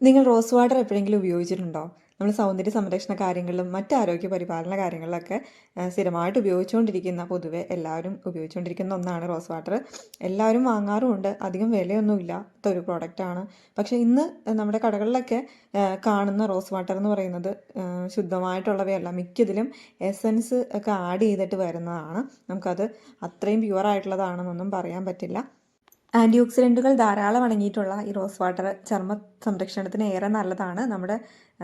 നിങ്ങൾ rose water എപ്പോഴെങ്കിലും ഉപയോഗിച്ചിട്ടുണ്ടോ? നമ്മൾ സൗന്ദര്യ സംരക്ഷണ കാര്യങ്ങളിലും മറ്റ് ആരോഗ്യ പരിപാലന കാര്യങ്ങളിലൊക്കെ സ്ഥിരമായിട്ട് ഉപയോഗിച്ചുകൊണ്ടിരിക്കുന്ന പൊതുവെ എല്ലാവരും ഉപയോഗിച്ചുകൊണ്ടിരിക്കുന്ന ഒന്നാണ് റോസ് വാട്ടർ. എല്ലാവരും വാങ്ങാറുമുണ്ട്. അധികം വിലയൊന്നുമില്ല. ഒരു പ്രോഡക്റ്റാണ് പക്ഷേ ഇന്ന് നമ്മുടെ കടകളിലൊക്കെ കാണുന്ന റോസ് വാട്ടർ എന്ന് പറയുന്നത് ശുദ്ധമായിട്ടുള്ളവയല്ല. മിക്കതിലും എസൻസ് ഒക്കെ ആഡ് ചെയ്തിട്ട് വരുന്നതാണ്. നമുക്കത് അത്രയും പ്യുവർ ആയിട്ടുള്ളതാണെന്നൊന്നും പറയാൻ പറ്റില്ല. ആന്റി ഓക്സിഡന്റുകൾ ധാരാളം അടങ്ങിയിട്ടുള്ള ഈ റോസ് വാട്ടർ ചർമ്മ സംരക്ഷണത്തിന് ഏറെ നല്ലതാണ്. നമ്മുടെ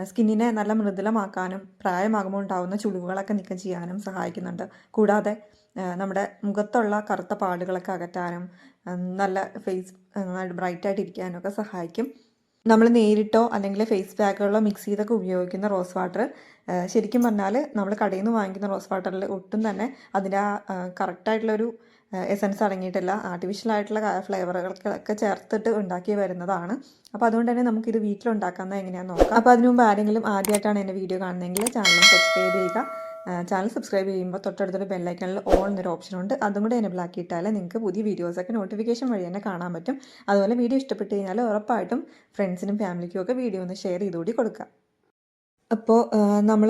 സ്കിന്നിനെ നല്ല മൃദുലമാക്കാനും പ്രായമാകുമ്പോൾ ഉണ്ടാകുന്ന ചുളിവുകളൊക്കെ നീക്കം ചെയ്യാനും സഹായിക്കുന്നുണ്ട്. കൂടാതെ നമ്മുടെ മുഖത്തുള്ള കറുത്ത പാടുകളൊക്കെ അകറ്റാനും നല്ല ഫേസ് ബ്രൈറ്റ് ആയിട്ട് ഇരിക്കാനും ഒക്കെ സഹായിക്കും. നമ്മൾ നേരിട്ടോ അല്ലെങ്കിൽ ഫേസ് പാക്കുകളോ മിക്സ് ചെയ്തൊക്കെ ഉപയോഗിക്കുന്ന റോസ് വാട്ടർ ശരിക്കും പറഞ്ഞാൽ നമ്മൾ കടയിൽ നിന്ന് വാങ്ങിക്കുന്ന റോസ് വാട്ടറിൽ ഒട്ടും തന്നെ അതിന്റെ ആ കറക്റ്റായിട്ടുള്ളൊരു എസൻസ് അടങ്ങിയിട്ടില്ല ആർട്ടിഫിഷ്യൽ ആയിട്ടുള്ള ഫ്ലേവറുകളൊക്കെ ചേർത്തിട്ട് ഉണ്ടാക്കി വരുന്നതാണ്. അപ്പോൾ അതുകൊണ്ട് തന്നെ നമുക്കിത് വീട്ടിലുണ്ടാക്കാമെന്ന് എങ്ങനെയാണെന്ന് നോക്കാം. അപ്പോൾ അതിനു മുമ്പ് ആരെങ്കിലും ആദ്യമായിട്ടാണ് എന്റെ വീഡിയോ കാണുന്നതെങ്കിൽ ചാനൽ സബ്സ്ക്രൈബ് ചെയ്യുക. ചാനൽ സബ്സ്ക്രൈബ് ചെയ്യുമ്പോൾ തൊട്ടടുത്തൊരു ബെല്ലൈക്കണിൽ ഓൾ എന്നൊരു ഓപ്ഷൻ ഉണ്ട്. അതും കൂടെ എനേബിൾ ആക്കിയിട്ടാൽ നിങ്ങൾക്ക് പുതിയ വീഡിയോസൊക്കെ നോട്ടിഫിക്കേഷൻ വഴി തന്നെ കാണാൻ പറ്റും. അതുപോലെ വീഡിയോ ഇഷ്ടപ്പെട്ട് കഴിഞ്ഞാൽ ഉറപ്പായിട്ടും ഫ്രണ്ട്സിനും ഫാമിലിക്കും ഒക്കെ വീഡിയോ ഒന്ന് ഷെയർ ചെയ്തുകൂടി കൊടുക്കുക. അപ്പോൾ നമ്മൾ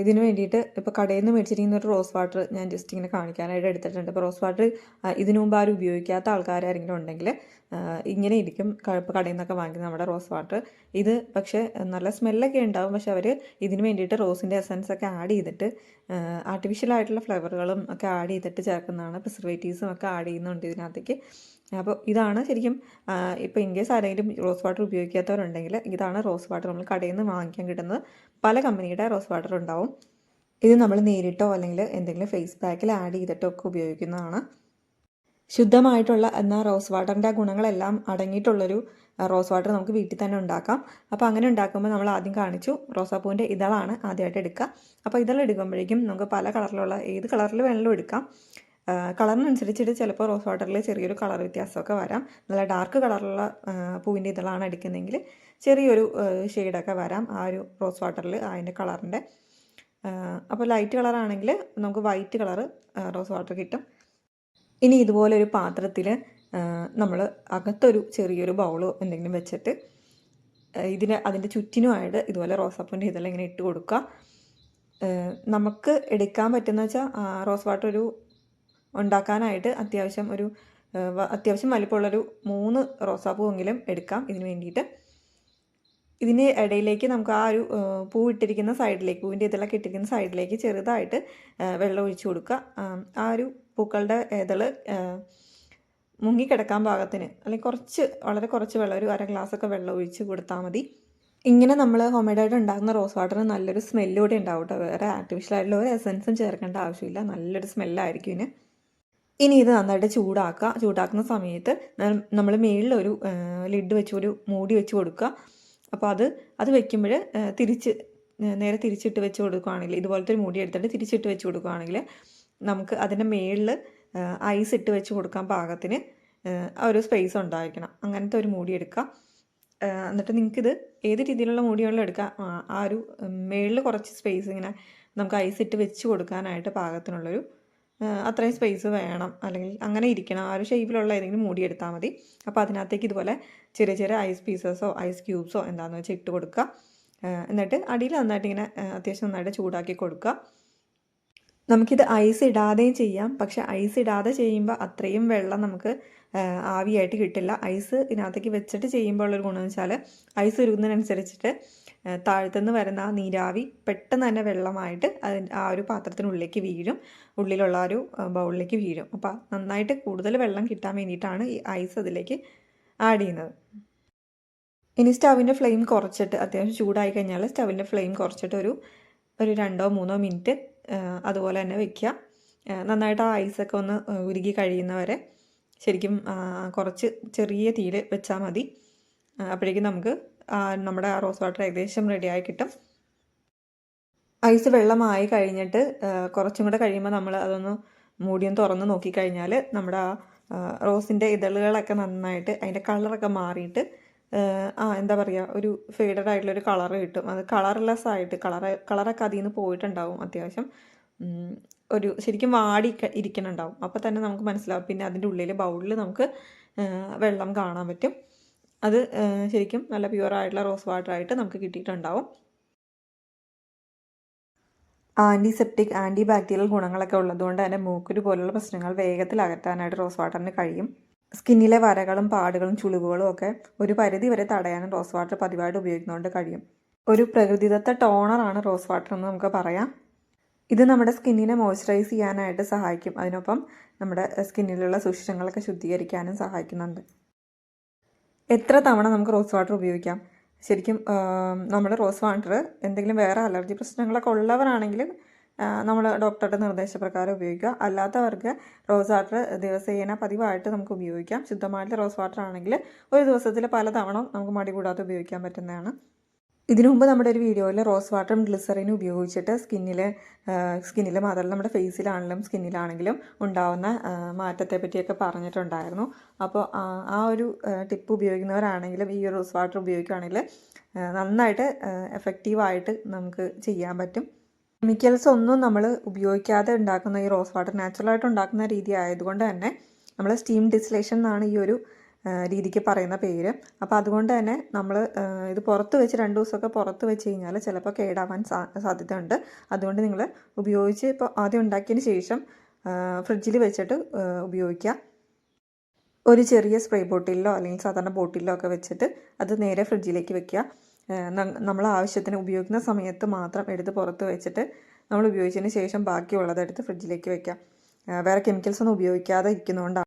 ഇതിന് വേണ്ടിയിട്ട് ഇപ്പോൾ കടയിൽ നിന്ന് മേടിച്ചിരിക്കുന്ന ഒരു റോസ് വാട്ടർ ഞാൻ ജസ്റ്റ് ഇങ്ങനെ കാണിക്കാനായിട്ട് എടുത്തിട്ടുണ്ട്. അപ്പോൾ റോസ് വാട്ടർ ഇതിനു മുമ്പ് ആരും ഉപയോഗിക്കാത്ത ആൾക്കാരാരെങ്കിലും ഉണ്ടെങ്കിൽ ഇങ്ങനെ ഇരിക്കും കടയിൽ നിന്നൊക്കെ വാങ്ങിക്കുന്ന നമ്മുടെ റോസ് വാട്ടർ. ഇത് പക്ഷേ നല്ല സ്മെല്ലൊക്കെ ഉണ്ടാവും. പക്ഷെ അവർ ഇതിന് വേണ്ടിയിട്ട് റോസിന്റെ എസൻസ് ഒക്കെ ആഡ് ചെയ്തിട്ട് ആർട്ടിഫിഷ്യൽ ആയിട്ടുള്ള ഫ്ലേവറുകളും ഒക്കെ ആഡ് ചെയ്തിട്ട് ചേർക്കുന്നതാണ്. പ്രിസർവേറ്റീവ്സും ഒക്കെ ആഡ് ചെയ്യുന്നുണ്ട് ഇതിനകത്തേക്ക്. അപ്പോൾ ഇതാണ് ശരിക്കും ഇപ്പോൾ ഇൻ കേസ് ആരെങ്കിലും റോസ് വാട്ടർ ഉപയോഗിക്കാത്തവരുണ്ടെങ്കിൽ ഇതാണ് റോസ് വാട്ടർ നമ്മൾ കടയിൽ നിന്ന് വാങ്ങിക്കാൻ കിട്ടുന്നത്. പല കമ്പനിയുടെ റോസ് വാട്ടർ ഉണ്ടാവും. ഇത് നമ്മൾ നേരിട്ടോ അല്ലെങ്കിൽ എന്തെങ്കിലും ഫേസ് പാക്കിൽ ആഡ് ചെയ്തിട്ടോ ഒക്കെ ഉപയോഗിക്കുന്നതാണ്. ശുദ്ധമായിട്ടുള്ള എന്നാൽ റോസ് വാട്ടറിന്റെ ഗുണങ്ങളെല്ലാം അടങ്ങിയിട്ടുള്ളൊരു റോസ് വാട്ടർ നമുക്ക് വീട്ടിൽ തന്നെ ഉണ്ടാക്കാം. അപ്പോൾ അങ്ങനെ ഉണ്ടാക്കുമ്പോൾ നമ്മൾ ആദ്യം കാണിച്ചു റോസാപ്പൂവിന്റെ ഇതളാണ് ആദ്യമായിട്ട് എടുക്കുക. അപ്പോൾ ഇതൾ എടുക്കുമ്പോഴേക്കും നമുക്ക് പല കളറിലുള്ള ഏത് കളറിൽ വേണമെങ്കിലും എടുക്കാം. കളറിനനുസരിച്ചിട്ട് ചിലപ്പോൾ റോസ് വാട്ടറിൽ ചെറിയൊരു കളർ വ്യത്യാസമൊക്കെ വരാം. നല്ല ഡാർക്ക് കളറുള്ള പൂവിന്റെ ഇതളാണ് എടുക്കുന്നതെങ്കിൽ ചെറിയൊരു ഷെയ്ഡൊക്കെ വരാം ആ ഒരു റോസ് വാട്ടറിൽ അതിന്റെ കളറിന്റെ. അപ്പോൾ ലൈറ്റ് കളറാണെങ്കിൽ നമുക്ക് വൈറ്റ് കളറ് റോസ് വാട്ടർ കിട്ടും. ഇനി ഇതുപോലെ ഒരു പാത്രത്തിൽ നമ്മൾ അകത്തൊരു ചെറിയൊരു ബൗളോ എന്തെങ്കിലും വെച്ചിട്ട് ഇതിന് അതിന്റെ ചുറ്റിനുമായിട്ട് ഇതുപോലെ റോസാപ്പൂന്റെ ഇതെല്ലാം ഇങ്ങനെ ഇട്ട് കൊടുക്കുക. നമുക്ക് എടുക്കാൻ പറ്റുന്ന വെച്ചാൽ റോസ് വാട്ടർ ഒരു ഉണ്ടാക്കാനായിട്ട് അത്യാവശ്യം ഒരു അത്യാവശ്യം വലിപ്പമുള്ളൊരു മൂന്ന് റോസാപ്പൂവെങ്കിലും എടുക്കാം ഇതിന് വേണ്ടിയിട്ട്. ഇതിന് ഇടയിലേക്ക് നമുക്ക് ആ ഒരു പൂ ഇട്ടിരിക്കുന്ന സൈഡിലേക്ക് പൂവിന്റെ ഇതെല്ലാം ഇട്ടിരിക്കുന്ന സൈഡിലേക്ക് ചെറുതായിട്ട് വെള്ളം ഒഴിച്ചു കൊടുക്കുക. ആ ഒരു പൂക്കളുടെ ഇതൾ മുങ്ങിക്കിടക്കാൻ പാകത്തിന് അല്ലെങ്കിൽ കുറച്ച് വളരെ കുറച്ച് വെള്ളം ഒരു അര ഗ്ലാസ്സൊക്കെ വെള്ളം ഒഴിച്ച് കൊടുത്താൽ മതി. ഇങ്ങനെ നമ്മൾ ഹോംമെയ്ഡായിട്ട് ഉണ്ടാക്കുന്ന റോസ് വാട്ടറിന് നല്ലൊരു സ്മെല്ല് കൂടി ഉണ്ടാവും കേട്ടോ വേറെ ആർട്ടിഫിഷ്യൽ ആയിട്ടുള്ള ഒരു എസൻസും ചേർക്കേണ്ട ആവശ്യമില്ല. നല്ലൊരു സ്മെല്ലായിരിക്കും ഇതിന്. ഇനി ഇത് നന്നായിട്ട് ചൂടാക്കുക. ചൂടാക്കുന്ന സമയത്ത് നമ്മൾ മേളിലൊരു ലിഡ് വെച്ച് ഒരു മൂടി വെച്ച് കൊടുക്കുക. അപ്പോൾ അത് അത് വെക്കുമ്പോൾ തിരിച്ച് നേരെ തിരിച്ചിട്ട് വെച്ച് കൊടുക്കുകയാണെങ്കിൽ ഇതുപോലത്തെ ഒരു മൂടി എടുത്തിട്ട് തിരിച്ചിട്ട് വെച്ച് കൊടുക്കുകയാണെങ്കിൽ നമുക്ക് അതിന്റെ മേളിൽ ഐസ് ഇട്ട് വെച്ച് കൊടുക്കാൻ പാകത്തിന് ഒരു സ്പേസ് ഉണ്ടായിരിക്കണം. അങ്ങനത്തെ ഒരു മൂടി എടുക്കാം എന്നിട്ട് നിങ്ങൾക്കിത് ഏത് രീതിയിലുള്ള മൂടികളിലും എടുക്കാം ആ, ഒരു മേളിൽ കുറച്ച് സ്പേസ് ഇങ്ങനെ നമുക്ക് ഐസ് ഇട്ട് വെച്ച് കൊടുക്കാനായിട്ട് പാകത്തിനുള്ളൊരു അത്രയും സ്പേസ് വേണം. അല്ലെങ്കിൽ അങ്ങനെ ഇരിക്കണം. ആ ഒരു ഷേപ്പിലുള്ള ഏതെങ്കിലും മൂടി എടുത്താൽ മതി. അപ്പോൾ അതിനകത്തേക്ക് ഇതുപോലെ ചെറിയ ചെറിയ ഐസ് പീസസോ ഐസ് ക്യൂബ്സോ എന്താണെന്ന് വെച്ചാൽ ഇട്ട് കൊടുക്കുക. എന്നിട്ട് അടിയിൽ നന്നായിട്ട് ഇങ്ങനെ അത്യാവശ്യം നന്നായിട്ട് ചൂടാക്കി കൊടുക്കുക. നമുക്കിത് ഐസ് ഇടാതെയും ചെയ്യാം. പക്ഷെ ഐസ് ഇടാതെ ചെയ്യുമ്പോൾ അത്രയും വെള്ളം നമുക്ക് ആവിയായിട്ട് കിട്ടില്ല. ഐസ് ഇതിനകത്തേക്ക് വെച്ചിട്ട് ചെയ്യുമ്പോൾ ഉള്ളൊരു ഗുണമെന്ന് വെച്ചാൽ ഐസ് ഉരുകുന്നതിനനുസരിച്ചിട്ട് താഴത്തുനിന്ന് വരുന്ന ആ നീരാവി പെട്ടെന്ന് തന്നെ വെള്ളമായിട്ട് അതിന്റെ ആ ഒരു പാത്രത്തിനുള്ളിലേക്ക് വീഴും. ഉള്ളിലുള്ള ഒരു ബൗളിലേക്ക് വീഴും. അപ്പോൾ നന്നായിട്ട് കൂടുതൽ വെള്ളം കിട്ടാൻ വേണ്ടിയിട്ടാണ് ഈ ഐസ് അതിലേക്ക് ആഡ് ചെയ്യുന്നത്. ഇനി സ്റ്റവിന്റെ ഫ്ലെയിം കുറച്ചിട്ട് അത്യാവശ്യം ചൂടായി കഴിഞ്ഞാൽ സ്റ്റവിന്റെ ഫ്ലെയിം കുറച്ചിട്ട് ഒരു ഒരു രണ്ടോ മൂന്നോ മിനിറ്റ് അതുപോലെ തന്നെ വെക്കുക. നന്നായിട്ട് ആ ഐസൊക്കെ ഒന്ന് ഉരുകി കഴിയുന്നവരെ ശരിക്കും കുറച്ച് ചെറിയ തീയിൽ വെച്ചാൽ മതി. അപ്പോഴേക്കും നമുക്ക് നമ്മുടെ ആ റോസ് വാട്ടർ ഏകദേശം റെഡിയായി കിട്ടും. ഐസ് വെള്ളമായി കഴിഞ്ഞിട്ട് കുറച്ചും കൂടെ കഴിയുമ്പോൾ നമ്മൾ അതൊന്ന് മൂടിയും തുറന്ന് നോക്കിക്കഴിഞ്ഞാൽ നമ്മുടെ ആ, റോസിന്റെ ഇതളുകളൊക്കെ നന്നായിട്ട് അതിന്റെ കളറൊക്കെ മാറിയിട്ട് ആ, എന്താ പറയുക ഒരു ഫെയ്ഡഡ് ആയിട്ടുള്ളൊരു കളർ കിട്ടും. അത് കളർലെസ് ആയിട്ട് കളർ കളറൊക്കെ അതിൽ നിന്ന് പോയിട്ടുണ്ടാവും അത്യാവശ്യം. ഒരു ശരിക്കും വാടി ഇരിക്കണുണ്ടാവും. അപ്പോൾ തന്നെ നമുക്ക് മനസ്സിലാവും. പിന്നെ അതിന്റെ ഉള്ളിൽ ബൗളിൽ നമുക്ക് വെള്ളം കാണാൻ പറ്റും. അത് ശരിക്കും നല്ല പ്യുവർ ആയിട്ടുള്ള റോസ് വാട്ടർ ആയിട്ട് നമുക്ക് കിട്ടിയിട്ടുണ്ടാവും. ആന്റിസെപ്റ്റിക് ആന്റി ബാക്ടീരിയൽ ഗുണങ്ങളൊക്കെ ഉള്ളതുകൊണ്ട് തന്നെ മൂക്കുരു പോലുള്ള പ്രശ്നങ്ങൾ വേഗത്തിൽ അകറ്റാനായിട്ട് റോസ് വാട്ടറിന് കഴിയും. സ്കിന്നിലെ വരകളും പാടുകളും ചുളിവുകളും ഒക്കെ ഒരു പരിധി വരെ തടയാനും റോസ് വാട്ടർ പതിവായിട്ട് ഉപയോഗിക്കുന്നതുകൊണ്ട് കഴിയും. ഒരു പ്രകൃതിദത്ത ടോണറാണ് റോസ് വാട്ടർ എന്ന് നമുക്ക് പറയാം. ഇത് നമ്മുടെ സ്കിന്നിനെ മോയ്സ്ചറൈസ് ചെയ്യാനായിട്ട് സഹായിക്കും. അതിനൊപ്പം നമ്മുടെ സ്കിന്നിലുള്ള സുഷിരങ്ങളൊക്കെ ശുദ്ധീകരിക്കാനും സഹായിക്കുന്നുണ്ട്. എത്ര തവണ നമുക്ക് റോസ് വാട്ടർ ഉപയോഗിക്കാം? ശരിക്കും നമ്മുടെ റോസ് വാട്ടർ എന്തെങ്കിലും വേറെ അലർജി പ്രശ്നങ്ങളൊക്കെ ഉള്ളവരാണെങ്കിൽ നമ്മൾ ഡോക്ടറുടെ നിർദ്ദേശപ്രകാരം ഉപയോഗിക്കുക. അല്ലാത്തവർക്ക് റോസ് വാട്ടർ ദിവസേന പതിവായിട്ട് നമുക്ക് ഉപയോഗിക്കാം. ശുദ്ധമായിട്ടുള്ള റോസ് വാട്ടർ ആണെങ്കിൽ ഒരു ദിവസത്തിൽ പല തവണ നമുക്ക് മടി കൂടാതെ ഉപയോഗിക്കാൻ പറ്റുന്നതാണ്. ഇതിനു മുമ്പ് നമ്മുടെ ഒരു വീഡിയോയിൽ റോസ് വാട്ടറും ഗ്ലിസറിനും ഉപയോഗിച്ചിട്ട് സ്കിന്നിൽ സ്കിന്നിൽ മാത്രമല്ല നമ്മുടെ ഫേസിലാണെങ്കിലും സ്കിന്നിലാണെങ്കിലും ഉണ്ടാവുന്ന മാറ്റത്തെ പറ്റിയൊക്കെ പറഞ്ഞിട്ടുണ്ടായിരുന്നു. അപ്പോൾ ആ ഒരു ടിപ്പ് ഉപയോഗിക്കുന്നവരാണെങ്കിലും ഈ റോസ് വാട്ടർ ഉപയോഗിക്കുകയാണെങ്കിൽ നന്നായിട്ട് എഫക്റ്റീവായിട്ട് നമുക്ക് ചെയ്യാൻ പറ്റും. കെമിക്കൽസ് ഒന്നും നമ്മൾ ഉപയോഗിക്കാതെ ഉണ്ടാക്കുന്ന ഈ റോസ് വാട്ടർ നാച്ചുറൽ ആയിട്ട് ഉണ്ടാക്കുന്ന രീതി ആയതുകൊണ്ട് തന്നെ നമ്മൾ സ്റ്റീം ഡിസ്ലേഷൻ എന്നാണ് ഈ ഒരു രീതിക്ക് പറയുന്ന പേര്. അപ്പോൾ അതുകൊണ്ട് തന്നെ നമ്മൾ ഇത് പുറത്ത് വെച്ച് രണ്ട് ദിവസമൊക്കെ പുറത്ത് വെച്ച് കഴിഞ്ഞാൽ ചിലപ്പോൾ കേടാവാൻ സാ സാധ്യതയുണ്ട്. അതുകൊണ്ട് നിങ്ങൾ ഉപയോഗിച്ച് ഇപ്പോൾ ആദ്യം ഉണ്ടാക്കിയതിന് ശേഷം ഫ്രിഡ്ജിൽ വെച്ചിട്ട് ഉപയോഗിക്കുക. ഒരു ചെറിയ സ്പ്രേ ബോട്ടിലോ അല്ലെങ്കിൽ സാധാരണ ബോട്ടിലോ ഒക്കെ വെച്ചിട്ട് അത് നേരെ ഫ്രിഡ്ജിലേക്ക് വെക്കുക. നമ്മൾ ആവശ്യത്തിന് ഉപയോഗിക്കുന്ന സമയത്ത് മാത്രം എടുത്ത് പുറത്ത് വെച്ചിട്ട് നമ്മൾ ഉപയോഗിച്ചതിന് ശേഷം ബാക്കിയുള്ളത് എടുത്ത് ഫ്രിഡ്ജിലേക്ക് വെക്കാം. വേറെ കെമിക്കൽസ് ഒന്നും ഉപയോഗിക്കാതെ ഇരിക്കുന്നതുകൊണ്ടാണ്